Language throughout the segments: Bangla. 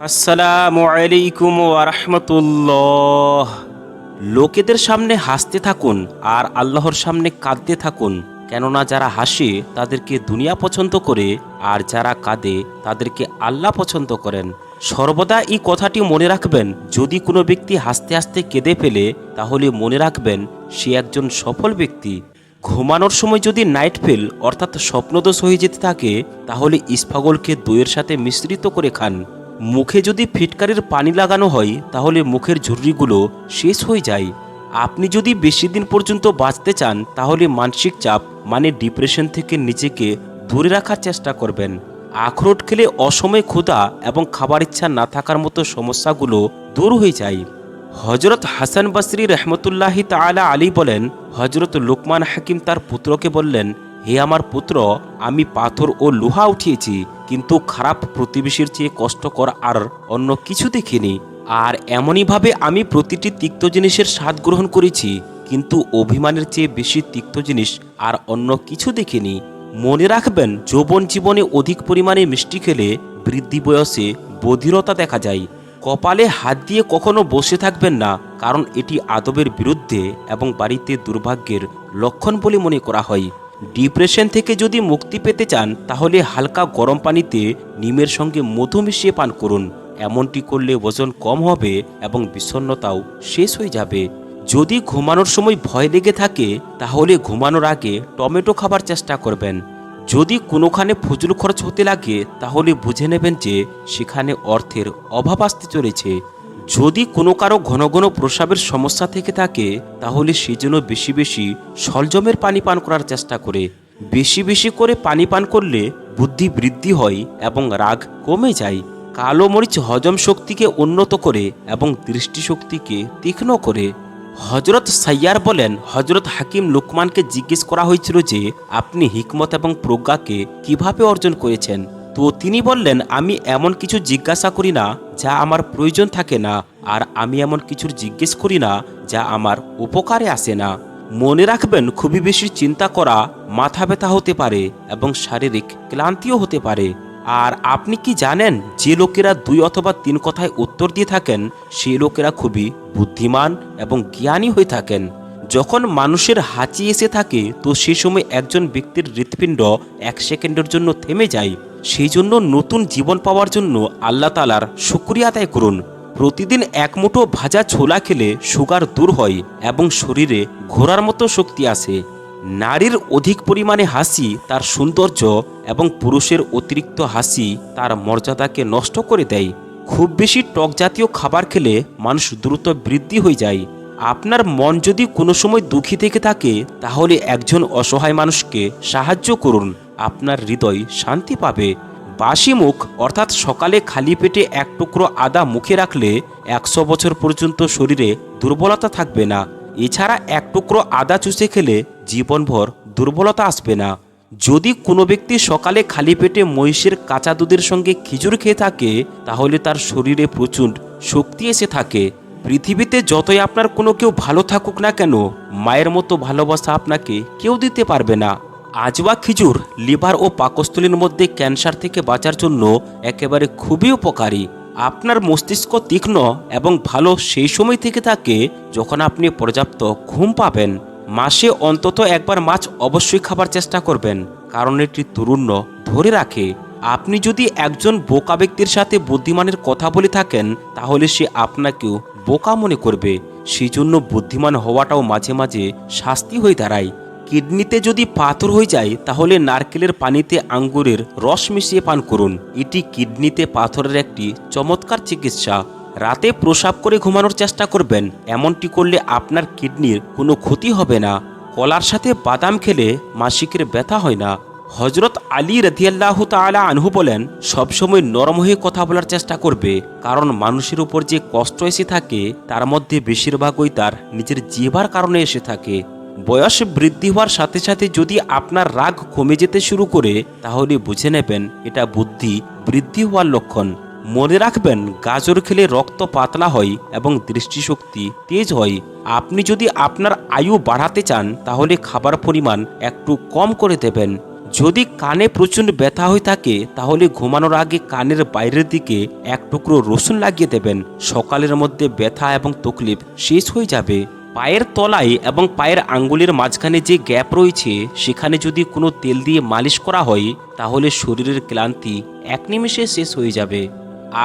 আসসালামু আলাইকুম ওয়ারহমতুল্লাহ লোকেদের সামনে হাসতে থাকুন আর আল্লাহর সামনে কাঁদতে থাকুন, কেননা যারা হাসে তাদেরকে দুনিয়া পছন্দ করে আর যারা কাঁদে তাদেরকে আল্লাহ পছন্দ করেন। সর্বদা এই কথাটি মনে রাখবেন, যদি কোনো ব্যক্তি হাসতে হাসতে কেঁদে ফেলে, তাহলে মনে রাখবেন সে একজন সফল ব্যক্তি। ঘুমানোর সময় যদি নাইট ফেল, অর্থাৎ স্বপ্নদোষ হয়ে যেতে থাকে, তাহলে ইস্পাগলকে দইয়ের সাথে মিশ্রিত করে খান। মুখে যদি ফিটকারির পানি লাগানো হয়, তাহলে মুখের ঝুর্রিগুলো শেষ হয়ে যায়। আপনি যদি বেশি দিন পর্যন্ত বাঁচতে চান, তাহলে মানসিক চাপ মানে ডিপ্রেশন থেকে নিজেকে দূরে রাখার চেষ্টা করবেন। আখরোট খেলে অসময়ে ক্ষুধা এবং খাবার ইচ্ছা না থাকার মতো সমস্যাগুলো দূর হয়ে যায়। হজরত হাসান বাসরি রহমতুল্লাহি তাআলা আলী বলেন হজরত লোকমান হাকিম তার পুত্রকে বললেন হে আমার পুত্র, আমি পাথর ও লোহা উঠিয়েছি, কিন্তু খারাপ প্রতিবেশীর চেয়ে কষ্টকর আর অন্য কিছু দেখিনি। আর এমনইভাবে আমি প্রতিটি তিক্ত জিনিসের স্বাদ গ্রহণ করেছি, কিন্তু অভিমানের চেয়ে বেশি তিক্ত জিনিস আর অন্য কিছু দেখিনি। মনে রাখবেন, যৌবন জীবনে অধিক পরিমাণে মিষ্টি খেলে বৃদ্ধি বয়সে বধিরতা দেখা যায়। কপালে হাত দিয়ে কখনো বসে থাকবেন না, কারণ এটি আদবের বিরুদ্ধে এবং বাড়িতে দুর্ভাগ্যের লক্ষণ বলে মনে করা হয়। ডিপ্রেশন থেকে যদি মুক্তি পেতে চান, তাহলে হালকা গরম পানিতে নিমের সঙ্গে মধু মিশিয়ে পান করুন। এমনটি করলে ওজন কম হবে এবং বিষণ্ণতাও শেষ হয়ে যাবে। যদি ঘুমানোর সময় ভয় লেগে থাকে, তাহলে ঘুমানোর আগে টমেটো খাবার চেষ্টা করবেন। যদি কোনোখানে ফজল খরচ হতে লাগে, তাহলে বুঝে নেবেন যে সেখানে অর্থের অভাব আসতে চলেছে। যদি কোনো কারও ঘন ঘন প্রস্রাবের সমস্যা থেকে থাকে, তাহলে সেজন্য বেশি বেশি সলজমের পানি পান করার চেষ্টা করে। বেশি বেশি করে পানি পান করলে বুদ্ধি বৃদ্ধি হয় এবং রাগ কমে যায়। কালো মরিচ হজম শক্তিকে উন্নত করে এবং দৃষ্টিশক্তিকে তীক্ষ্ণ করে। হজরত সাইয়ার বলেন হজরত হাকিম লুকমানকে জিজ্ঞেস করা হয়েছিল যে, আপনি হিকমত এবং প্রজ্ঞাকে কীভাবে অর্জন করেছেন? তো তিনি বললেন, আমি এমন কিছু জিজ্ঞাসা করি না যা আমার প্রয়োজন থাকে না, আর আমি এমন কিছুর জিজ্ঞেস করি না যা আমার উপকারে আসে না। মনে রাখবেন, খুবই বেশি চিন্তা করা, মাথা ব্যথা হতে পারে এবং শারীরিক ক্লান্তিও হতে পারে। আর আপনি কি জানেন, যে লোকেরা দুই অথবা তিন কথায় উত্তর দিয়ে থাকেন, সেই লোকেরা খুবই বুদ্ধিমান এবং জ্ঞানী হয়ে থাকেন। যখন মানুষের হাঁচি এসে থাকে, তো সে সময় একজন ব্যক্তির হৃৎপিণ্ড এক সেকেন্ডের জন্য থেমে যায়। সেই জন্য নতুন জীবন পাওয়ার জন্য আল্লাহ তালার শুক্রিয়া আদায় করুন। প্রতিদিন এক মুঠো ভাজা ছোলা খেলে সুগার দূর হয় এবং শরীরে ঘোরার মতো শক্তি আসে। নারীর অধিক পরিমাণে হাসি তার সৌন্দর্য এবং পুরুষের অতিরিক্ত হাসি তার মর্যাদাকে নষ্ট করে দেয়। খুব বেশি টক জাতীয় খাবার খেলে মানুষ দ্রুত বৃদ্ধি হয়ে যায়। আপনার মন যদি কোনো সময় দুঃখী থেকে থাকে, তাহলে একজন অসহায় মানুষকে সাহায্য করুন। আপনার হৃদয় শান্তি পাবে। বাসি মুখ, অর্থাৎ সকালে খালি পেটে এক টুকরো আদা মুখে রাখলে একশো বছর পর্যন্ত শরীরে দুর্বলতা থাকবে না। এছাড়া এক টুকরো আদা চুষে খেলে জীবনভর দুর্বলতা আসবে না। যদি কোনো ব্যক্তি সকালে খালি পেটে মহিষের কাঁচা দুধের সঙ্গে খিচুড়ি খেয়ে থাকে, তাহলে তার শরীরে প্রচুর শক্তি এসে থাকে। পৃথিবীতে যতই আপনার কোনো কেউ ভালো থাকুক না কেন, মায়ের মতো ভালোবাসা আপনাকে কেউ দিতে পারবে না। আজওয়া খিজুর লিভার ও পাকস্থলীর মধ্যে ক্যান্সার থেকে বাঁচার জন্য একেবারে খুবই উপকারী। আপনার মস্তিষ্ক তীক্ষ্ণ এবং ভালো সেই সময় থেকে থাকে যখন আপনি পর্যাপ্ত ঘুম পাবেন। মাসে অন্তত একবার মাছ অবশ্যই খাবার চেষ্টা করবেন, কারণ এটি তরুণ্য ধরে রাখে। আপনি যদি একজন বোকা ব্যক্তির সাথে বুদ্ধিমানের কথা বলে থাকেন, তাহলে সে আপনাকেও বোকা মনে করবে। সেই জন্য বুদ্ধিমান হওয়াটাও মাঝে মাঝে শাস্তি হয়ে দাঁড়ায়। কিডনিতে যদি পাথর হয়ে যায়, তাহলে নারকেলের পানিতে আঙ্গুরের রস মিশিয়ে পান করুন। এটি কিডনিতে পাথরের একটি চমৎকার চিকিৎসা। রাতে প্রসাব করে ঘুমানোর চেষ্টা করবেন। এমনটি করলে আপনার কিডনির কোনো ক্ষতি হবে না। কলার সাথে বাদাম খেলে মাসিকের ব্যথা হয় না। হজরত আলী রদিয়াল্লাহ তালা আনহু বলেন, সবসময় নরম হয়ে কথা বলার চেষ্টা করবে, কারণ মানুষের উপর যে কষ্ট এসে থাকে, তার মধ্যে বেশিরভাগই তার নিজের জিহ্বার কারণে এসে থাকে। বয়স বৃদ্ধি হওয়ার সাথে সাথে যদি আপনার রাগ কমে যেতে শুরু করে, তাহলে বুঝে নেবেন এটা বুদ্ধি বৃদ্ধি হওয়ার লক্ষণ। মনে রাখবেন, গাজর খেলে রক্ত পাতলা হয় এবং দৃষ্টিশক্তি তেজ হয়। আপনি যদি আপনার আয়ু বাড়াতে চান, তাহলে খাবার পরিমাণ একটু কম করে দেবেন। যদি কানে প্রচণ্ড ব্যথা হয়ে থাকে, তাহলে ঘুমানোর আগে কানের বাইরের দিকে এক টুকরো রসুন লাগিয়ে দেবেন। সকালের মধ্যে ব্যথা এবং তকলিফ শেষ হয়ে যাবে। পায়ের তলায় এবং পায়ের আঙ্গুলের মাঝখানে যে গ্যাপ রয়েছে, সেখানে যদি কোনো তেল দিয়ে মালিশ করা হয়, তাহলে শরীরের ক্লান্তি এক নিমেষে শেষ হয়ে যাবে।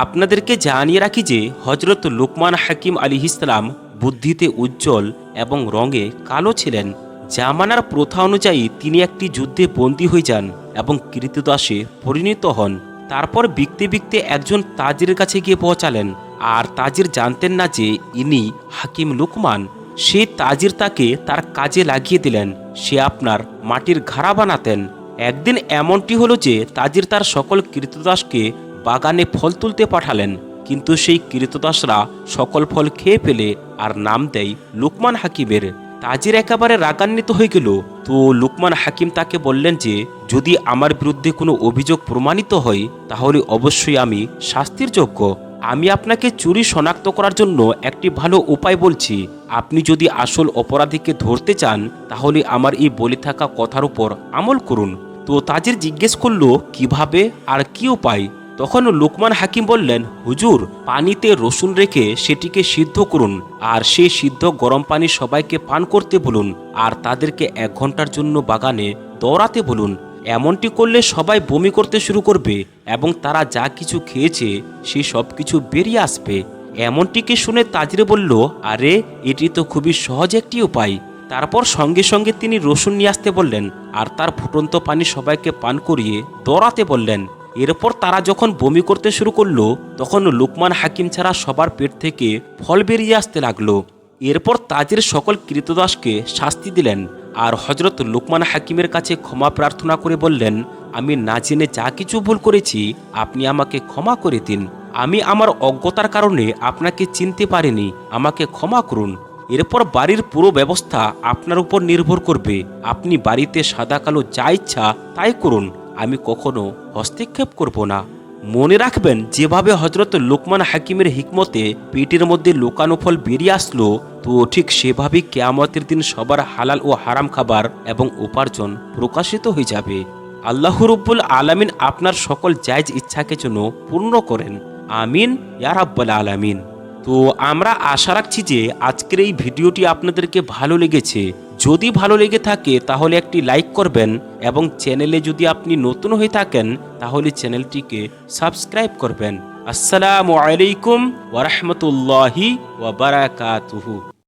আপনাদেরকে জানিয়ে রাখি যে হজরত লুকমান হাকিম আলী ইসলাম বুদ্ধিতে উজ্জ্বল এবং রঙে কালো ছিলেন। জামানার প্রথা অনুযায়ী তিনি একটি যুদ্ধে বন্দী হয়ে যান এবং কৃতদাসে পরিণত হন। তারপর বিকতে বিকতে একজন তাজির কাছে গিয়ে পৌঁছালেন। আর তাজির জানতেন না যে ইনি হাকিম লুকমান। সে তাজির তাকে তার কাজে লাগিয়ে দিলেন। সে আপনার মাটির ঘাড়া বানাতেন। একদিন এমনটি হলো যে তাজির তার সকল কৃতদাসকে বাগানে ফল তুলতে পাঠালেন। কিন্তু সেই কৃতদাসরা সকল ফল খেয়ে ফেলে আর নাম দেয় লুকমান হাকিমের। তাজির একেবারে রাগান্বিত হয়ে গেল। তো লুকমান হাকিম তাকে বললেন যে, যদি আমার বিরুদ্ধে কোনো অভিযোগ প্রমাণিত হয়, তাহলে অবশ্যই আমি শাস্তির যোগ্য। আমি আপনাকে চুরি শনাক্ত করার জন্য একটি ভালো উপায় বলছি। আপনি যদি আসল অপরাধীকে ধরতে চান, তাহলে আমার এই বলে থাকা কথার উপর আমল করুন। তো তাজির জিজ্ঞেস করল, কীভাবে আর কি উপায়? তখন লোকমান হাকিম বললেন, হুজুর, পানিতে রসুন রেখে সেটিকে সিদ্ধ করুন, আর সেই সিদ্ধ গরম পানি সবাইকে পান করতে বলুন, আর তাদেরকে এক ঘণ্টার জন্য বাগানে দৌড়াতে বলুন। এমনটি করলে সবাই বমি করতে শুরু করবে এবং তারা যা কিছু খেয়েছে, সে সব কিছু বেরিয়ে আসবে। এমনটিকে শুনে তাজরে বলল, আরে, এটি তো খুবই সহজ একটি উপায়। তারপর সঙ্গে সঙ্গে তিনি রসুন নিয়ে আসতে বললেন, আর তার ফুটন্ত পানি সবাইকে পান করিয়ে দৌড়াতে বললেন। এরপর তারা যখন বমি করতে শুরু করল, তখন লুকমান হাকিম ছাড়া সবার পেট থেকে ফল বেরিয়ে আসতে লাগল। এরপর তাজের সকল কৃতদাসকে শাস্তি দিলেন আর হজরত লুকমান হাকিমের কাছে ক্ষমা প্রার্থনা করে বললেন, আমি না জেনে যা কিছু ভুল করেছি, আপনি আমাকে ক্ষমা করে দিন। আমি আমার অজ্ঞতার কারণে আপনাকে চিনতে পারিনি, আমাকে ক্ষমা করুন। এরপর বাড়ির পুরো ব্যবস্থা আপনার উপর নির্ভর করবে। আপনি বাড়িতে সাদা কালো যা ইচ্ছা তাই করুন। আমি কখনো হস্তক্ষেপ করব না। মনে রাখবেন, যেভাবে হজরত লোকমান হাকিমের হিকমতে পেটের মধ্যে লোকানো ফল বেরিয়ে আসলো, তো ঠিক সেভাবেই কেয়ামতের দিন সবার হালাল ও হারাম খাবার এবং উপার্জন প্রকাশিত হয়ে যাবে। আল্লাহ রব্বুল আলামিন আপনার সকল জায়জ ইচ্ছাকে জন্য পূর্ণ করেন। আমিন, ইয়া রাব্বাল আলামিন। তো আমরা আশা রাখছি যে আজকের এই ভিডিওটি আপনাদেরকে ভালো লেগেছে। যদি ভালো লেগে থাকে, তাহলে একটি লাইক করবেন এবং চ্যানেলে যদি আপনি নতুন হয়ে থাকেন, তাহলে চ্যানেলটিকে সাবস্ক্রাইব করবেন। আসসালামু আলাইকুম ওরহমতুল্লাহি ওয়াবারাকাতুহু